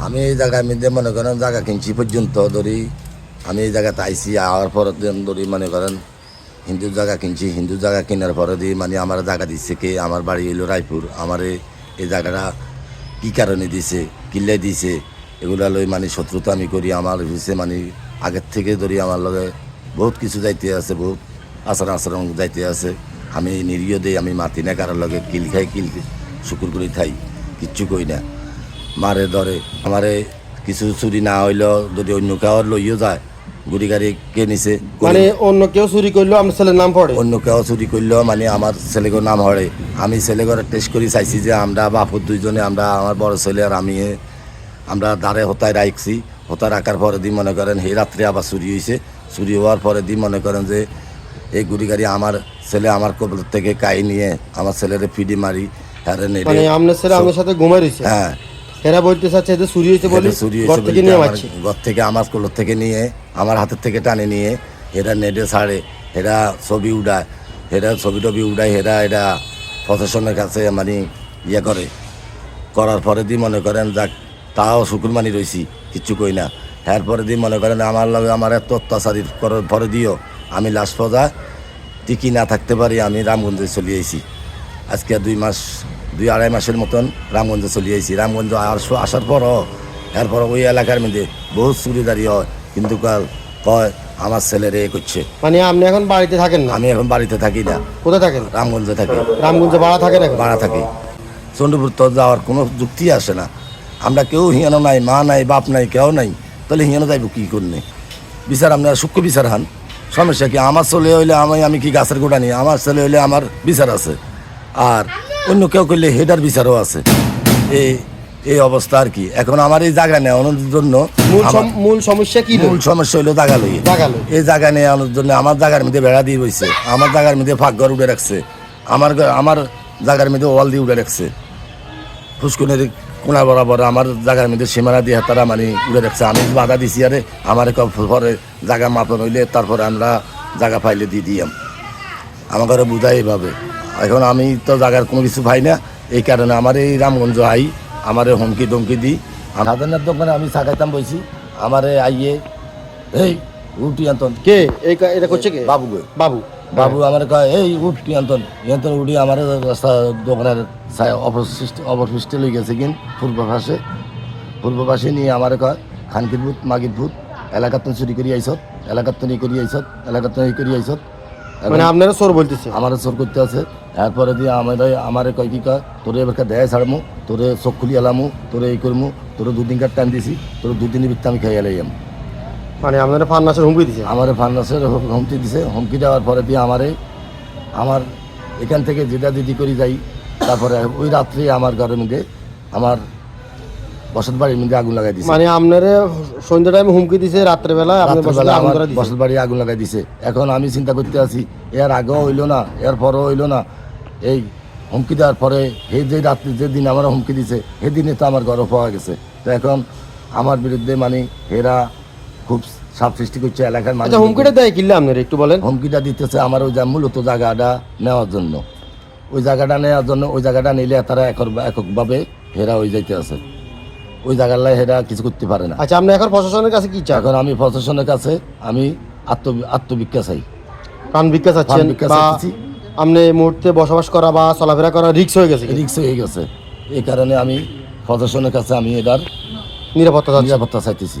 আমি এই জায়গায় মধ্যে মনে করেন জায়গা কিনছি পর্যন্ত ধরি, আমি এই জায়গাতে আইসি আওয়ার পর ধরি মনে করেন, হিন্দু জায়গা কিনছি, হিন্দু জায়গা কেনার পরে দিয়ে মানে আমার জায়গা দিচ্ছে কে? আমার বাড়ি হইল রায়পুর, আমার এই- জায়গাটা কী কারণে দিছে কিল্লে দিছে, এগুলা লই মানে শত্রুতা আমি করি, আমার হচ্ছে মানে আগের থেকে ধরি আমার লগে বহুত কিছু যাইতে আছে, বহুত আচরণ আচরণ যাইতে আছে, আমি নিরীহ দেই, আমি মাতি না কারোর লগে, কিল খাই, কিল শুকুর করে খাই কিচ্ছু কই না। মারে ধরে। আমারে কিছু চুরি না হইলেও যদি অন্য কেউ লইও যায় গুড়ি গাড়ি কে নিছে? মানে অন্য কেউ চুরি করলেও আপনার ছেলের নাম পড়ে? অন্য কেউ চুরি করলেও মানে আমার ছেলেগোর নাম হরে আমি ছেলেগোর টেস্ট করি চাইছি যে আমরা বাপুর দুইজনে আমরা আমার বড় ছেলে আর আমি আমরা দাঁড়ে হতায় রাখছি হতায় রাখার পরে দিন মনে করেন এই রাত্রে আবার চুরি হয়েছে চুরি হওয়ার পরে দিন মনে করেন যে এই গুড়ি গাড়ি আমার ছেলে আমার কবল থেকে কাই নিয়ে আমার ছেলেরে ফিডি মারি নেড়ে। মানে আপনার ছেলে আমার সাথে ঘুমাই রয়েছে হ্যাঁ। এরা বলতে চাচ্ছে যে চুরি হয়েছে বলে ঘর থেকে নিয়ে মারছে ঘর থেকে আমার কোলোর থেকে নিয়ে আমার হাতের থেকে টানে নিয়ে এরা নেটে ছাড়ে এরা ছবি উড়ায় এরা ছবি টবি উড়ায় এরা এরা প্রশাসনের কাছে মানে ইয়ে করে। করার পরে দিয়ে মনে করেন যাক তাও শুকুরমানি রয়েছি কিচ্ছু কই না। এরপরে দিয়ে মনে করেন আমার লগে আমার এত অত্যাচারিত করার পরে দিও আমি লাস্ট পর্যা টিকি না থাকতে পারি আমি রামগঞ্জে চলে আইছি। আজকে দুই মাস দুই আড়াই মাসের মতন রামগঞ্জে চলে আইছি। রামগঞ্জ আসার পরও এরপর ওই এলাকার মধ্যে বহুত চুরিদারি হয়। কিন্তু কাল কয় আমার ছেলেরে এ করছে। মানে আপনি এখন বাড়িতে থাকেন না? আমি এখন বাড়িতে থাকি না। কোথায় থাকেন? রামগঞ্জে থাকি। রামগঞ্জে ভাড়া থাকেন এখন? ভাড়া থাকি। চন্দ্রপুর তো যাওয়ার কোনো যুক্তি আসে না। আমরা কেউ হিয়ানো নাই মা নাই বাপ নাই কেউ নাই। তাহলে হিয়ানো যাইব কী করলে বিচার আপনার সূক্ষ্ম বিচার হান। সমস্যা কি? আমার ছেলে হইলে আমি আমি কি গাছের গোটা নিই আমার ছেলে হইলে আমার বিচার আছে। আর অন্য কেউ করলে হেডার বিচারও আছে। এই এই অবস্থা আর কি। এখন আমার এই জায়গা নেওয়ানোর জন্য মূল সম- মূল সমস্যা কি মূল সমস্যা হইল জায়গা লই এই জায়গা নেওয়ানোর জন্য আমার জায়গার মধ্যে বেড়া দিয়ে বইছে। আমার জায়গার মধ্যে ফাঁক ঘর উঠে রাখছে। আমার আমার জায়গার মধ্যে ওয়াল দিয়ে উঠে রাখছে। ফুসকুনের কোনা বরাবর আমার জায়গার মধ্যে সীমানা দিয়ে তারা মানে উড়ে রাখছে। আমি বাধা দিছি আরে আমার পরে জায়গা মাপন হইলে তারপরে আমরা জায়গা পাইলে দিয়ে দিয়াম। আমার ঘরে বুঝাই এভাবে। এখন আমি তো জায়গার কোনো কিছু পাই না এই কারণে আমার এই রামগঞ্জ আই আমার হুমকি টমকি দিই। সাধারণের দোকানে আমি চাকাইতাম বইছি আমার আইয়ে এই উঠি আন্তন। কে? এই এটা করছে কে? বাবু বাবু। বাবু আমার কয় এই উঠি আন্তন। ইয়ান্তন উঠি আমার রাস্তা দোকানের অবশিষ্ট অবশিষ্ট লই গেছে কিন পূর্ব পাশে পূর্ব পাশে নিয়ে আমার কয় খানকির ভূত মাগির ভূত এলাকার তো চুরি করি আইসত এলাকার তো ই করি আইসত এলাকার তো ই করি আইসত মানে আপনারা চোর বলতেছে? আমার চোর করতে আছে। এরপরে দিয়ে আমার আমারে কয় কি কয় তোরে এবার দেয় ছাড়মু তোরে চোখ খুলি এলামু তোরে এই করমু তোরে দুদিন কার টাইম দিছি তোর দুদিনের ভিত্তি আমি খাই এলাইম মানে আপনারা ফান্নাসের হুমকি দিছে? আমারে ফার্নাসের হুমকি দিছে। হুমকি দেওয়ার পরে দিয়ে আমারে আমার এখান থেকে যেটা দিদি করি যাই তারপরে ওই রাত্রে আমার ঘরের মধ্যে আমার বসত বাড়ির মধ্যে আগুন লাগাই দিছে। মানে আপনারা সন্ধ্যা টাইমে হুমকি দিছে রাত্রেবেলা আগুন আমার বসত বাড়ি আগুন লাগাই দিছে। এখন আমি চিন্তা করতে আছি এর আগেও হইল না এর পরেও হইল না। এই হুমকি দেওয়ার পরে এই যে রাত্রি যে দিন আমার হুমকি দিছে সেই দিনে তো আমার গর্ব পাওয়া গেছে। তো এখন আমার বিরুদ্ধে মানে এরা খুব সাপ সৃষ্টি করছে এলাকার মানুষ আচ্ছা হুমকিটা দেয় কিনলে আপনারা একটু বলেন? হুমকিটা দিতেছে আমার ওই যা মূলত জায়গাটা নেওয়ার জন্য। ওই জায়গাটা নেওয়ার জন্য ওই জায়গাটা নিলে তারা একক এককভাবে হেরা হয়ে যাইতে আছে। ওই জায়গার লাই হেরা কিছু করতে পারে না। আচ্ছা আপনি এখন প্রশাসনের কাছে কি চান? এখন আমি প্রশাসনের কাছে আমি আত্ম আত্মবিজ্ঞা চাই। প্রাণ ভিক্ষা চাচ্ছেন বা আপনি এই মুহূর্তে বসবাস করা বা চলাফেরা করা রিক্স হয়ে গেছে রিক্স হয়ে গেছে। এই কারণে আমি প্রশাসনের কাছে আমি এটার নিরাপত্তা নিরাপত্তা চাইতেছি।